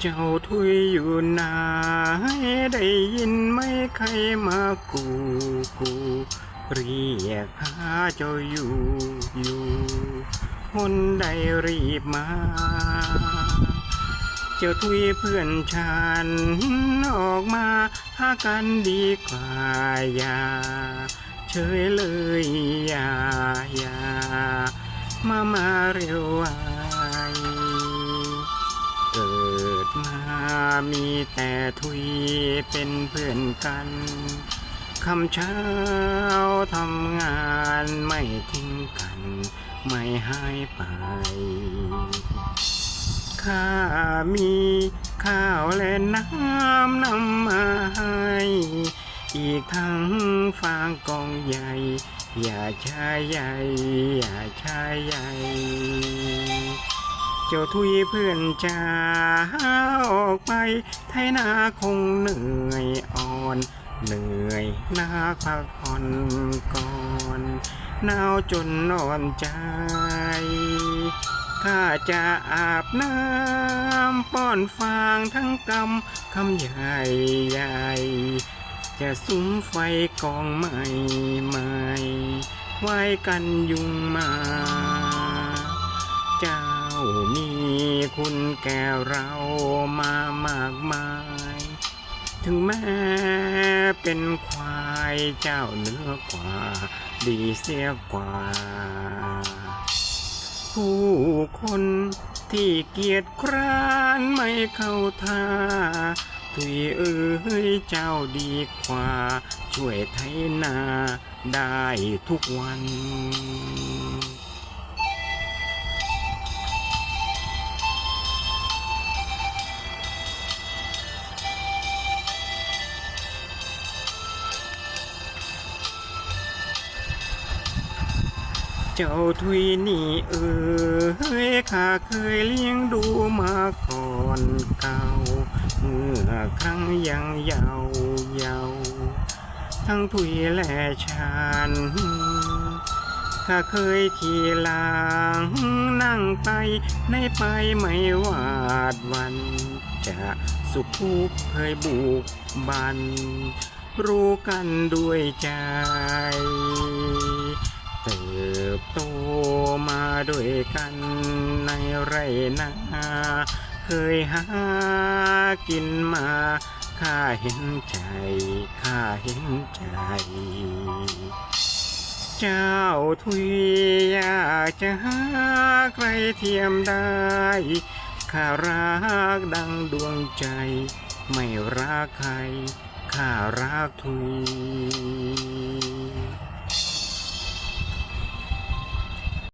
เจ้าทุยอยู่ไหนได้ยินไหมใครมากูกูเรียกหาเจ้าอยู่อยู่คนใดรีบมา เจ้าทุยเพื่อนฉันออกมาหากันดีกว่าอย่าเฉยเลยอย่าอย่ามามาเร็วไว มีแต่ทุยเป็นเพื่อนกันคำเช้าทำงานไม่ทิ้งกัน ไม่หายไป ข้ามีข้าวและน้ำนำมาให้ อีกทั้งฟางกองใหญ่ อย่าใช้ใหญ่ อย่าใช้ใหญ่ เจ้าทุยเพื่อนจ้าออกไปไทยนาคงเหนื่อยอ่อน เหนื่อยนาพักผ่อนก่อนหนาวจนนอนใจข้าจะอาบน้ำป้อนฟางทั้งกำคำใหญ่ใหญ่จะสุมไฟกองใหม่ใหม่ไว้กันยุงมาจ้า มีคุณแก่เรามามากมาย ถึงแม้เป็นควายเจ้าเนื้อกว่า ดีเสียกว่า ผู้คนที่เกียจคร้านไม่เข้าท่าทุยเอ้ยเจ้าดีกว่า ช่วยไถนาได้ทุกวัน เจ้าทุยนี่เอ้ยข้าเคยเลี้ยงดูมาก่อนเก่า เมื่อครั้งยังเยาว์เยาว์ทั้งทุยและฉันข้าเคยขี่ลังนั่งไปในไปไม่วาดวัน จะสุขทุกข์เคยบุกบัน รู้กันด้วยใจ เติ บโตมาด้วยกันในไรนาเคยหากินมาข้าเห็นใจข้าเห็นใจ เจ้าทุยอยากจะหาใครเทียมได้ข้ารักดังดวงใจ ไม่รักใครข้ารักทุย